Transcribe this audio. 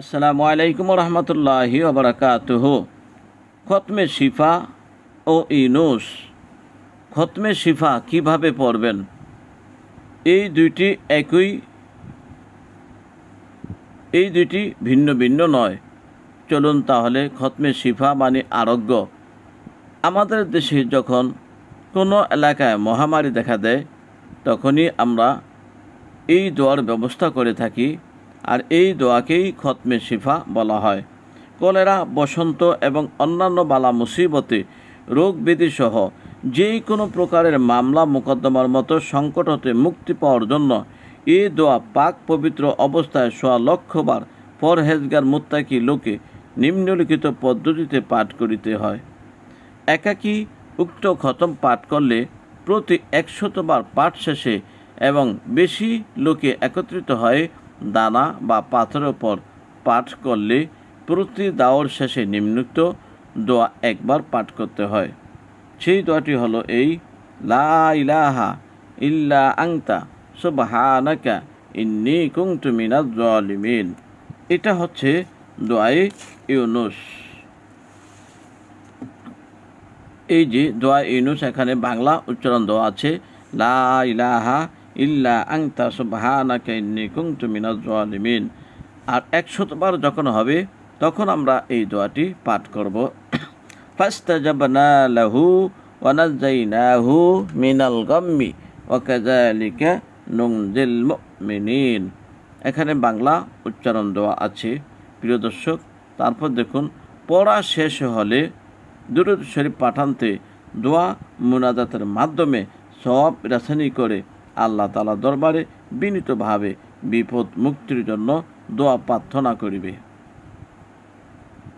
আসসালামু আলাইকুম রহমতুল্লাহি ওবরাকাতুহ। খতমে শিফা ও ইনুস। খতমে শিফা কীভাবে পড়বেন? এই দুইটি একই, এই দুইটি ভিন্ন ভিন্ন নয়। চলুন তাহলে খতমে শিফা মানে আরোগ্য। আমাদের দেশে যখন কোনো এলাকায় মহামারী দেখা দেয়, তখনই আমরা এই দোয়ার ব্যবস্থা করে থাকি। আর এই দোয়াকেই খতমে শিফা বলা হয়। কলেরা, বসন্ত এবং অন্যান্য বালা মুসিবতে রোগ সহ যে কোনো প্রকারের মামলা মোকদ্দমার মতো সংকট হতে মুক্তি পাওয়ার জন্য এই দোয়া পাক পবিত্র অবস্থায় সোয়া লক্ষবার পরহেজগার মুত্তাকি লোকে নিম্নলিখিত পদ্ধতিতে পাঠ করিতে হয়। একাকী উক্ত খতম পাঠ করলে প্রতি একশতবার পাঠ শেষে এবং বেশি লোকে একত্রিত হয়ে দানা বা পাথরের ওপর পাঠ করলে প্রতি দাওয়ার শেষে নিম্নুক্ত দোয়া একবার পাঠ করতে হয়। সেই দোয়াটি হলো এই, লা ইলাহা ইল্লা আংতা সুবহানাকা ইন্নি কুনতু মিনাজ জালিমিন এটা হচ্ছে দোয়ায়ে ইউনুস। এই যে দোয়া ইউনুস, এখানে বাংলা উচ্চারণ দেওয়া আছে, লা ইলাহা ইল্লা আংতা সুবহানাকা ইন্নী কুনতু মিনাজ জালিমিন। আর একশতবার যখন হবে, তখন আমরা এই দোয়াটি পাঠ করব। ফাস্তাজাবনা লাহু ওয়া নাযাইনাহু মিনাল গাম্মি ওয়া কাযালিকা নুনজিল মুমিনিন। এখানে বাংলা উচ্চারণ দেওয়া আছে। প্রিয় দর্শক, তারপর দেখুন, পড়া শেষ হলে দুরুদ শরীফ পাঠানতে দোয়া মুনাজাতের মাধ্যমে সব রাসানি করে আল্লাহ তালা দরবারে বিনীতভাবে বিপদ মুক্তির জন্য দোয়া প্রার্থনা করিবে।